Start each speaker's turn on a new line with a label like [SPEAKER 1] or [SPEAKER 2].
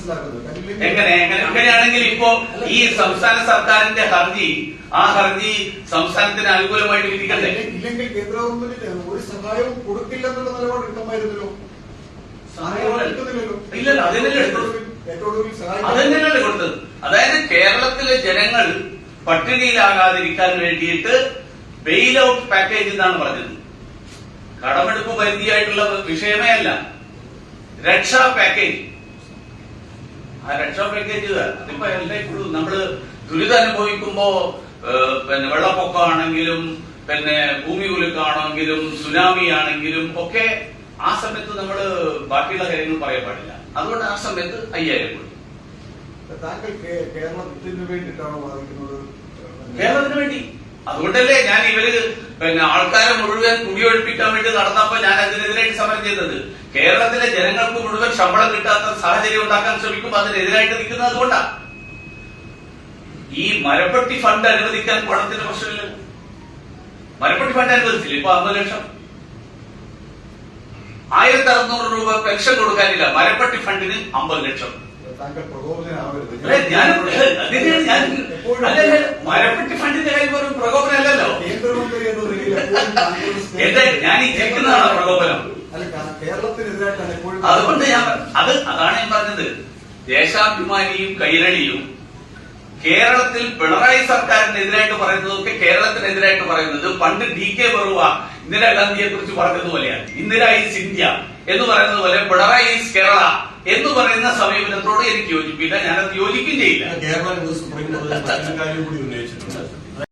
[SPEAKER 1] മനസ്സിലാക്കുന്നത്
[SPEAKER 2] എങ്ങനെ? എങ്ങനെ? അങ്ങനെയാണെങ്കിൽ ഇപ്പോ ഈ സംസ്ഥാന സർക്കാരിന്റെ ഹർജി ആ ഹർജി സംസ്ഥാനത്തിന് അനുകൂലമായിട്ട് വിധിക്കണ്ടേ
[SPEAKER 1] ഇല്ലെങ്കിൽ- കേന്ദ്ര ഗവൺമെന്റിന് ഒരു സഹായവും കൊടുക്കില്ലെന്നുള്ള നിലപാട് എടുക്കമായിരുന്നല്ലോ
[SPEAKER 2] ഇല്ലല്ലോ, അതിനല്ലേ കൊടുത്തത്. അതായത് കേരളത്തിലെ ജനങ്ങൾ പട്ടിണിയിലാകാതിരിക്കാൻ വേണ്ടിയിട്ട് ബെയിൽ ഔട്ട് പാക്കേജ് എന്നാണ് പറഞ്ഞത്. കടമെടുപ്പ് പരിധിയായിട്ടുള്ള വിഷയമേ അല്ല. രക്ഷാ പാക്കേജ് ആ രക്ഷാ പാക്കേജ് അതിപ്പോ എല്ലായ്പ്പോഴും നമ്മൾ ദുരിതം അനുഭവിക്കുമ്പോ പിന്നെ വെള്ളപ്പൊക്കമാണെങ്കിലും പിന്നെ ഭൂമി കുലുക്കാണെങ്കിലും സുനാമി ആണെങ്കിലും ഒക്കെ ആ സമയത്ത് നമ്മൾ ബാക്കിയുള്ള കാര്യങ്ങൾ പറയാൻ പാടില്ല. അതുകൊണ്ട് ആ സമയത്ത് അയ്യായിരം കോടി.
[SPEAKER 1] താങ്കൾ വേണ്ടിയിട്ടാണോ വാദിക്കുന്നത്?
[SPEAKER 2] കേരളത്തിന് വേണ്ടി. അതുകൊണ്ടല്ലേ ഞാൻ ഇവർ പിന്നെ ആൾക്കാരെ മുഴുവൻ കുടിയൊഴിപ്പിക്കാൻ വേണ്ടി നടന്നപ്പോ ഞാൻ അതിനെതിരായിട്ട് സമരം ചെയ്തത്. കേരളത്തിലെ ജനങ്ങൾക്ക് മുഴുവൻ ശമ്പളം കിട്ടാത്ത സാഹചര്യം ഉണ്ടാക്കാൻ ശ്രമിക്കുമ്പോൾ അതിനെതിരായിട്ട് നിൽക്കുന്നത് അതുകൊണ്ടാ. ഈ മരപ്പെട്ടി ഫണ്ട് അനുവദിക്കാൻ കുളത്തിന്റെ പ്രശ്നമില്ല. മരപ്പെട്ടി ഫണ്ട് അനുവദിച്ചില്ല? ഇപ്പൊ അമ്പത് ലക്ഷം. ആയിരത്തി അറുന്നൂറ് രൂപ പെൻഷൻ കൊടുക്കാനില്ല. മരപ്പെട്ടി ഫണ്ടിന് അമ്പത് ലക്ഷം. ഞാൻ മരപ്പട്ടി ഫണ്ടിന്റെ കാര്യം വെറും
[SPEAKER 1] പ്രകോപനം അല്ലല്ലോ ഒരു
[SPEAKER 2] എന്റെ ഞാൻ ഈ കേൾക്കുന്നതാണ് പ്രകോപനം.
[SPEAKER 1] കേരളത്തിനെതിരായിട്ടാണ് എപ്പോഴും
[SPEAKER 2] അതുകൊണ്ട് ഞാൻ അത് അതാണ് ഞാൻ പറഞ്ഞത്. ദേശാഭിമാനിയും കൈരളിയും കേരളത്തിൽ പിണറായി സർക്കാരിനെതിരായിട്ട് പറയുന്നതൊക്കെ കേരളത്തിനെതിരായിട്ട് പറയുന്നത് പണ്ട് ഡി കെ ബറുവ ഇന്ദിരാഗാന്ധിയെ കുറിച്ച് പറഞ്ഞതുപോലെയാണ് ഇന്ദിര ഈസ് ഇന്ത്യ എന്ന് പറയുന്നത് പോലെ പിണറായി ഈസ് കേരള എന്ന് പറയുന്ന സമീപനത്തോട് എനിക്ക് യോജിപ്പില്ല. ഞാനത് യോജിക്കുകയും ചെയ്യില്ല.
[SPEAKER 3] കേരള സുപ്രീം കോടതി കാര്യം കൂടി ഉന്നയിച്ചു